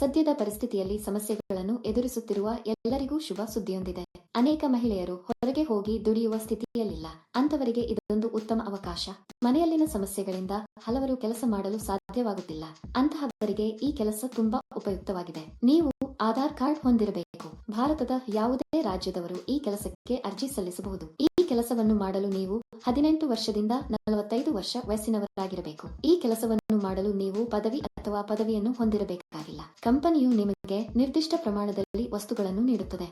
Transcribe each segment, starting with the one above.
ಸದ್ಯದ ಪರಿಸ್ಥಿತಿಯಲ್ಲಿ ಸಮಸ್ಯೆಗಳನ್ನು ಎದುರಿಸುತ್ತಿರುವ ಎಲ್ಲರಿಗೂ ಶುಭ ಸುದ್ದಿಯೊಂದಿದೆ. ಅನೇಕ ಮಹಿಳೆಯರು ಹೊರಗೆ ಹೋಗಿ ದುಡಿಯುವ ಸ್ಥಿತಿಯಲ್ಲಿಲ್ಲ. ಅಂತವರಿಗೆ ಇದೊಂದು ಉತ್ತಮ ಅವಕಾಶ. ಮನೆಯಲ್ಲಿನ ಸಮಸ್ಯೆಗಳಿಂದ ಹಲವರು ಕೆಲಸ ಮಾಡಲು ಸಾಧ್ಯವಾಗುತ್ತಿಲ್ಲ. ಅಂತಹವರಿಗೆ ಈ ಕೆಲಸ ತುಂಬಾ ಉಪಯುಕ್ತವಾಗಿದೆ. ನೀವು ಆಧಾರ್ ಕಾರ್ಡ್ ಹೊಂದಿರಬೇಕು. ಭಾರತದ ಯಾವುದೇ ರಾಜ್ಯದವರು ಈ ಕೆಲಸಕ್ಕೆ ಅರ್ಜಿ ಸಲ್ಲಿಸಬಹುದು. ಕೆಲಸವನ್ನು ಮಾಡಲು ನೀವು ಹದಿನೆಂಟು ವರ್ಷದಿಂದ ನಲವತ್ತೈದು ವರ್ಷ ವಯಸ್ಸಿನವರಾಗಿರಬೇಕು. ಈ ಕೆಲಸವನ್ನು ಮಾಡಲು ನೀವು ಪದವಿ ಅಥವಾ ಪದವಿಯನ್ನು ಹೊಂದಿರಬೇಕಾಗಿಲ್ಲ. ಕಂಪನಿಯು ನಿಮಗೆ ನಿರ್ದಿಷ್ಟ ಪ್ರಮಾಣದಲ್ಲಿ ವಸ್ತುಗಳನ್ನು ನೀಡುತ್ತದೆ.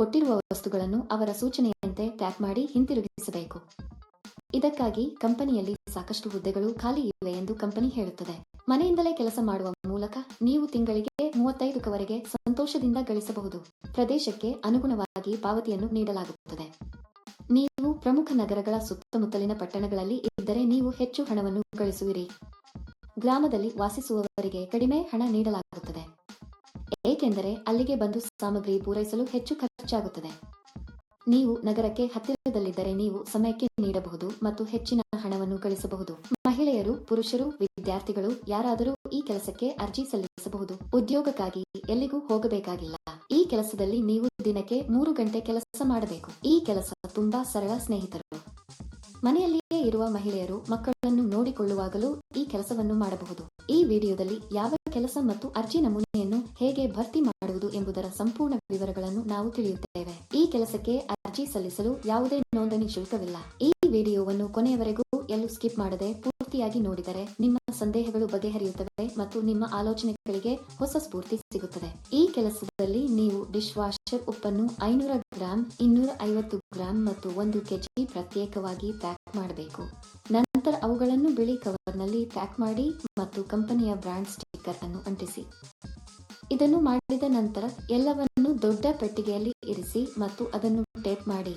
ಕೊಟ್ಟಿರುವ ವಸ್ತುಗಳನ್ನು ಅವರ ಸೂಚನೆಯಂತೆ ಪ್ಯಾಕ್ ಮಾಡಿ ಹಿಂತಿರುಗಿಸಬೇಕು. ಇದಕ್ಕಾಗಿ ಕಂಪನಿಯಲ್ಲಿ ಸಾಕಷ್ಟು ಹುದ್ದೆಗಳು ಖಾಲಿ ಇವೆ ಎಂದು ಕಂಪನಿ ಹೇಳುತ್ತದೆ. ಮನೆಯಿಂದಲೇ ಕೆಲಸ ಮಾಡುವ ಮೂಲಕ ನೀವು ತಿಂಗಳಿಗೆ ಮೂವತ್ತೈದಕ್ಕವರೆಗೆ ಸಂತೋಷದಿಂದ ಗಳಿಸಬಹುದು. ಪ್ರದೇಶಕ್ಕೆ ಅನುಗುಣವಾಗಿ ಪಾವತಿಯನ್ನು ನೀಡಲಾಗುತ್ತದೆ. ನೀವು ಪ್ರಮುಖ ನಗರಗಳ ಸುತ್ತಮುತ್ತಲಿನ ಪಟ್ಟಣಗಳಲ್ಲಿ ಇದ್ದರೆ ನೀವು ಹೆಚ್ಚು ಹಣವನ್ನು ಗಳಿಸುವಿರಿ. ಗ್ರಾಮದಲ್ಲಿ ವಾಸಿಸುವವರಿಗೆ ಕಡಿಮೆ ಹಣ ನೀಡಲಾಗುತ್ತದೆ. ಏಕೆಂದರೆ ಅಲ್ಲಿಗೆ ಬಂದು ಸಾಮಗ್ರಿ ಪೂರೈಸಲು ಹೆಚ್ಚು ಖರ್ಚಾಗುತ್ತದೆ. ನೀವು ನಗರಕ್ಕೆ ಹತ್ತಿರದಲ್ಲಿದ್ದರೆ ನೀವು ಸಮಯಕ್ಕೆ ನೀಡಬಹುದು ಮತ್ತು ಹೆಚ್ಚಿನ ಹಣವನ್ನು ಗಳಿಸಬಹುದು. ಮಹಿಳೆಯರು, ಪುರುಷರು, ವಿದ್ಯಾರ್ಥಿಗಳು ಯಾರಾದರೂ ಈ ಕೆಲಸಕ್ಕೆ ಅರ್ಜಿ ಸಲ್ಲಿಸಬಹುದು. ಉದ್ಯೋಗಕ್ಕಾಗಿ ಎಲ್ಲಿಗೂ ಹೋಗಬೇಕಾಗಿಲ್ಲ. ಈ ಕೆಲಸದಲ್ಲಿ ನೀವು ದಿನಕ್ಕೆ ಮೂರು ಗಂಟೆ ಕೆಲಸ ಮಾಡಬೇಕು. ಈ ಕೆಲಸ ತುಂಬಾ ಸರಳ ಸ್ನೇಹಿತರು. ಮನೆಯಲ್ಲಿಯೇ ಇರುವ ಮಹಿಳೆಯರು ಮಕ್ಕಳನ್ನು ನೋಡಿಕೊಳ್ಳುವಾಗಲೂ ಈ ಕೆಲಸವನ್ನು ಮಾಡಬಹುದು. ಈ ವಿಡಿಯೋದಲ್ಲಿ ಯಾವ ಕೆಲಸ ಮತ್ತು ಅರ್ಜಿ ನಮೂನೆಯನ್ನು ಹೇಗೆ ಭರ್ತಿ ಮಾಡುವುದು ಎಂಬುದರ ಸಂಪೂರ್ಣ ವಿವರಗಳನ್ನು ನಾವು ತಿಳಿಯುತ್ತೇವೆ. ಈ ಕೆಲಸಕ್ಕೆ ಅರ್ಜಿ ಸಲ್ಲಿಸಲು ಯಾವುದೇ ನೋಂದಣಿ ಶುಲ್ಕವಿಲ್ಲ. ಈ ವಿಡಿಯೋವನ್ನು ಕೊನೆಯವರೆಗೂ ಎಲ್ಲೂ ಸ್ಕಿಪ್ ಮಾಡದೆ ಪೂರ್ತಿಯಾಗಿ ನೋಡಿದರೆ ನಿಮ್ಮ ಸಂದೇಹಗಳು ಬಗೆಹರಿಯುತ್ತವೆ ಮತ್ತು ನಿಮ್ಮ ಆಲೋಚನೆಗಳಿಗೆ ಹೊಸ ಸ್ಫೂರ್ತಿ ಸಿಗುತ್ತದೆ. ಈ ಕೆಲಸದಲ್ಲಿ ನೀವು ಡಿಶ್ ವಾಷರ್ ಉಪ್ಪನ್ನು ಐನೂರ ಗ್ರಾಂ ಇನ್ನೂರ ಐವತ್ತು ಗ್ರಾಂ ಮತ್ತು ಒಂದು ಕೆಜಿ ಪ್ರತ್ಯೇಕವಾಗಿ ಪ್ಯಾಕ್ ಮಾಡಬೇಕು. ನಂತರ ಅವುಗಳನ್ನು ಬಿಳಿ ಕವರ್ನಲ್ಲಿ ಪ್ಯಾಕ್ ಮಾಡಿ ಮತ್ತು ಕಂಪನಿಯ ಬ್ರಾಂಡ್ ಸ್ಟಿಕ್ಕರ್ ಅನ್ನು ಅಂಟಿಸಿ. ಇದನ್ನು ಮಾಡಿದ ನಂತರ ಎಲ್ಲವನ್ನು ದೊಡ್ಡ ಪೆಟ್ಟಿಗೆಯಲ್ಲಿ ಇರಿಸಿ ಮತ್ತು ಅದನ್ನು ಟೇಪ್ ಮಾಡಿ.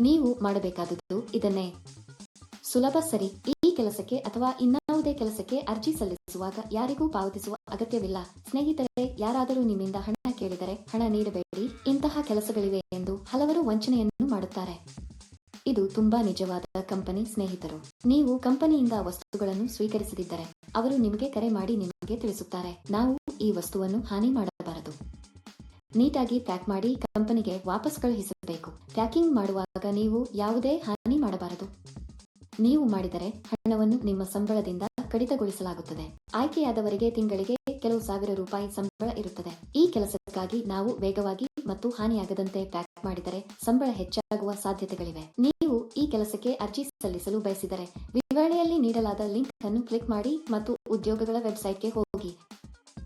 ನೀವು ಮಾಡಬೇಕಾದದ್ದು ಇದನ್ನೇ. ಸುಲಭ ಸರಿ ಈ ಕೆಲಸಕ್ಕೆ ಅಥವಾ ಇನ್ನಾವುದೇ ಕೆಲಸಕ್ಕೆ ಅರ್ಜಿ ಸಲ್ಲಿಸುವಾಗ ಯಾರಿಗೂ ಪಾವತಿಸುವ ಅಗತ್ಯವಿಲ್ಲ. ಸ್ನೇಹಿತರೆ, ಯಾರಾದರೂ ನಿಮ್ಮಿಂದ ಹಣ ಕೇಳಿದರೆ ಹಣ ನೀಡಬೇಡಿ. ಇಂತಹ ಕೆಲಸಗಳಿವೆ ಎಂದು ಹಲವರು ವಂಚನೆಯನ್ನು ಮಾಡುತ್ತಾರೆ. ಇದು ತುಂಬಾ ನಿಜವಾದ ಕಂಪನಿ ಸ್ನೇಹಿತರು. ನೀವು ಕಂಪನಿಯಿಂದ ವಸ್ತುಗಳನ್ನು ಸ್ವೀಕರಿಸದಿದ್ದರೆ ಅವರು ನಿಮಗೆ ಕರೆ ಮಾಡಿ ನಿಮಗೆ ತಿಳಿಸುತ್ತಾರೆ. ನಾವು ಈ ವಸ್ತುವನ್ನು ಹಾನಿ ಮಾಡಬಾರದು. ನೀಟಾಗಿ ಪ್ಯಾಕ್ ಮಾಡಿ ಕಂಪನಿಗೆ ವಾಪಸ್ ಕಳುಹಿಸಬೇಕು. ಪ್ಯಾಕಿಂಗ್ ಮಾಡುವಾಗ ನೀವು ಯಾವುದೇ ಹಾನಿ ಮಾಡಬಾರದು. ನೀವು ಮಾಡಿದರೆ ಹಣವನ್ನು ನಿಮ್ಮ ಸಂಬಳದಿಂದ ಕಡಿತಗೊಳಿಸಲಾಗುತ್ತದೆ. ಆಯ್ಕೆಯಾದವರಿಗೆ ತಿಂಗಳಿಗೆ ಕೆಲವು ಸಾವಿರ ರೂಪಾಯಿ ಸಂಬಳ ಇರುತ್ತದೆ. ಈ ಕೆಲಸಕ್ಕಾಗಿ ನಾವು ವೇಗವಾಗಿ ಮತ್ತು ಹಾನಿಯಾಗದಂತೆ ಪ್ಯಾಕ್ ಮಾಡಿದರೆ ಸಂಬಳ ಹೆಚ್ಚಾಗುವ ಸಾಧ್ಯತೆಗಳಿವೆ. ನೀವು ಈ ಕೆಲಸಕ್ಕೆ ಅರ್ಜಿ ಸಲ್ಲಿಸಲು ಬಯಸಿದರೆ ವಿವರಣೆಯಲ್ಲಿ ನೀಡಲಾದ ಲಿಂಕ್ ಅನ್ನು ಕ್ಲಿಕ್ ಮಾಡಿ ಮತ್ತು ಉದ್ಯೋಗಗಳ ವೆಬ್ಸೈಟ್ಗೆ ಹೋಗಿ.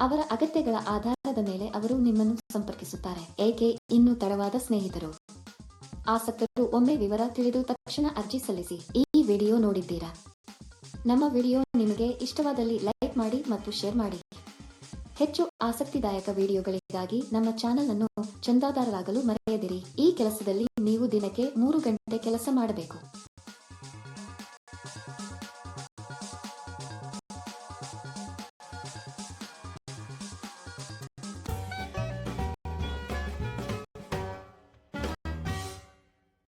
ಅವರ ಅಗತ್ಯಗಳ ಆಧಾರದ ಮೇಲೆ ಅವರು ನಿಮ್ಮನ್ನು ಸಂಪರ್ಕಿಸುತ್ತಾರೆ. ಏಕೆ? ಇನ್ನು ತಡವಾದ ಸ್ನೇಹಿತರು. ಆಸಕ್ತರು, ಒಮ್ಮೆ ವಿವರ ತಿಳಿದು ತಕ್ಷಣ ಅರ್ಜಿ ಸಲ್ಲಿಸಿ. ಈ ವಿಡಿಯೋ ನೋಡಿದ್ದೀರಾ? ನಮ್ಮ ವಿಡಿಯೋ ನಿಮಗೆ ಇಷ್ಟವಾದಲ್ಲಿ ಲೈಕ್ ಮಾಡಿ ಮತ್ತು ಶೇರ್ ಮಾಡಿ. ಹೆಚ್ಚು ಆಸಕ್ತಿದಾಯಕ ವಿಡಿಯೋಗಳಿಗಾಗಿ ನಮ್ಮ ಚಾನೆಲ್ ಅನ್ನು ಚಂದಾದಾರರಾಗಲು ಮರೆಯದಿರಿ. ಈ ಕೆಲಸದಲ್ಲಿ ನೀವು ದಿನಕ್ಕೆ ಮೂರು ಗಂಟೆ ಕೆಲಸ ಮಾಡಬೇಕು.